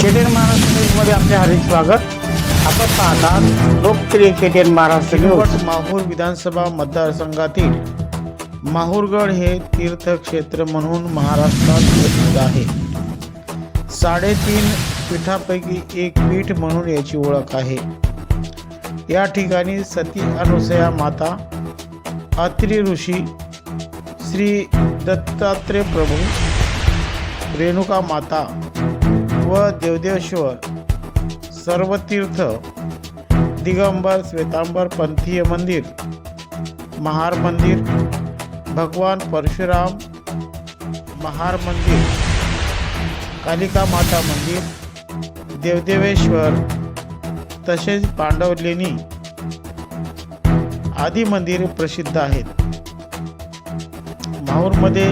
KTN Maharashtra न्यूजमध्ये आपले हार्दिक स्वागत. आपण पाहतात लोकप्रिय केटीएन महाराष्ट्र न्यूज. माहूर विधानसभा मतदारसंघातील माहूरगड हे तीर्थक्षेत्र म्हणून महाराष्ट्रात प्रसिद्ध आहे. साडेतीन पीठापैकी एक पीठ म्हणून याची ओळख आहे. या ठिकाणी सती अनुसया माता अत्रि ऋषी श्री दत्तात्रय प्रभू रेणुका माता व देवदेवेश्वर सर्व तीर्थ दिगंबर श्वेतांबर पंथीय मंदिर महार मंदिर भगवान परशुराम महार मंदिर कालिका माता मंदिर देवदेवेश्वर तसेच पांडवलेणी आदी मंदिरे प्रसिद्ध आहेत. माहूरमध्ये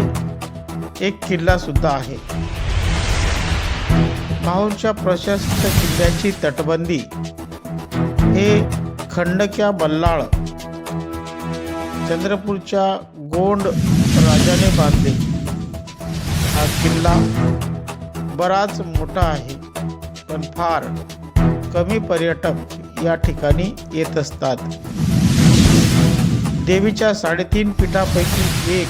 एक किल्लासुद्धा आहे. माहूरच्या प्रशस्त किल्ल्याची तटबंदी. हे खंडक्या बल्लाळ. चंद्रपूरच्या गोंड राजाने बांधले. हा किल्ला बराच मोठा आहे पण फार कमी पर्यटक या ठिकाणी येत असतात. देवीच्या साडेतीन पीठापैकी एक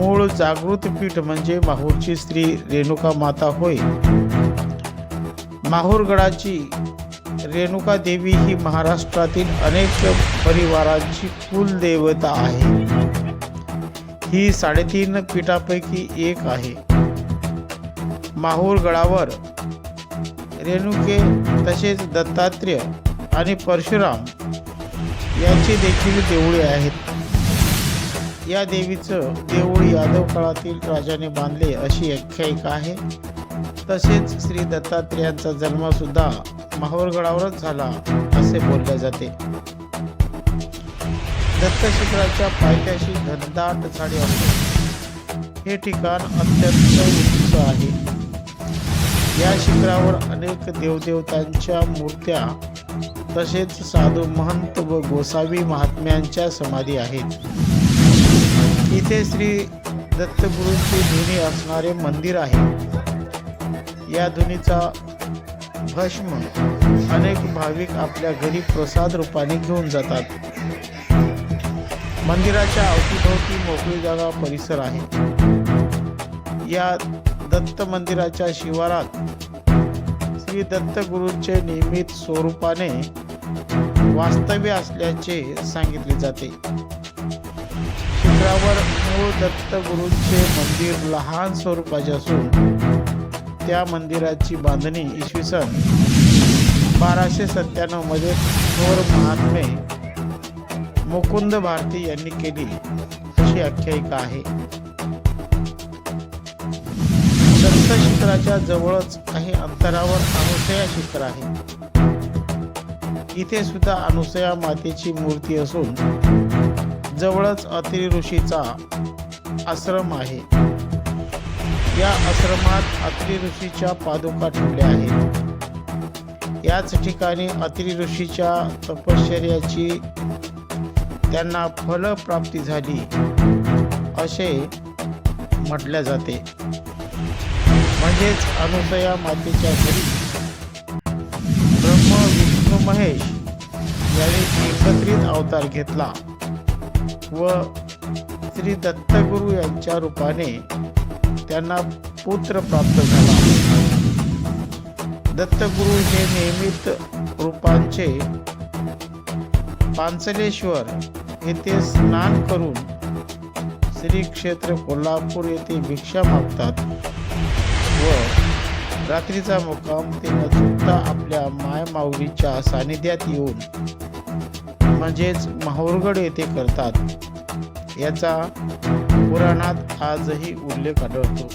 मूळ जागृत पीठ म्हणजे माहूरची स्त्री रेणुका माता होय. माहूरगडाची रेणुका देवी ही महाराष्ट्रातील अनेक परिवारांची कुलदेवता आहे. ही साडेतीन पीठापैकी एक आहे. माहूरगडावर रेणुके तसेच दत्तात्रेय आणि परशुराम यांची देखील देवळे आहेत. या देवीचं देऊळ यादव काळातील राजाने बांधले अशी आख्यायिका आहे. तसेच श्री दत्तात्रेयांचा जन्मसुद्धा माहूरगडावरच झाला असे बोलले जाते. दत्तशिखराच्या पायथ्याशी घनदाट झाडे असते हे ठिकाण अत्यंत उंच आहे. या शिखरावर अनेक देवदेवतांच्या मूर्त्या तसेच साधू महंत व गोसावी महात्म्यांच्या समाधी आहेत. इथे श्री दत्तगुरूंची धुनी असणारे मंदिर आहे. या धुनीचा भस्म अनेक भाविक आपल्या घरी प्रसाद रूपाने घेऊन जातात. मंदिराच्या अवतीभोवती मोकळी जागा परिसर आहे. या दत्त मंदिराच्या शिवारात श्री दत्तगुरूंचे नियमित स्वरूपाने वास्तव्य असल्याचे सांगितले जाते. शिखरावर मूळ दत्तगुरूंचे मंदिर लहान स्वरूपाचे असून त्या मंदिराची बांधणी इसवी सन बाराशे सत्त्याण्णवमध्ये थोर महात्मे मुकुंद भारती यांनी केली अशी आख्यायिका आहे. दत्त शिखराच्या जवळच काही अंतरावर अनुसया शिखर आहे. इथे सुद्धा अनुसया मातेची मूर्ती असून जवळच अत्रि ऋषीचा आश्रम आहे. या आश्रमात अत्रि ऋषीच्या पादुका ठेवल्या आहेत. याच ठिकाणी अत्रि ऋषीच्या तपश्चर्याची त्यांना फलप्राप्ती झाली असे म्हटले जाते. म्हणजेच अनुसया मातेच्या घरी ब्रह्म विष्णू महेश यांनी एकत्रित अवतार घेतला. व श्री दत्तगुरु यांच्या रूपाने त्यांना पुत्र प्राप्त झाला. दत्तगुरु हे नियमित रूपांचे पांचलेश्वर येथे स्नान करून श्री क्षेत्र कोल्हापूर येथे भिक्षा मागतात व रात्रीचा मुक्काम ते न चुकता आपल्या मायमाऊलीच्या सानिध्यात येऊन म्हणजेच माहूरगड येथे करतात. याचा पुराणात आजही उल्लेख आढळतो.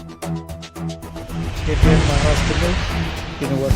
KTN Maharashtra news, Kinwat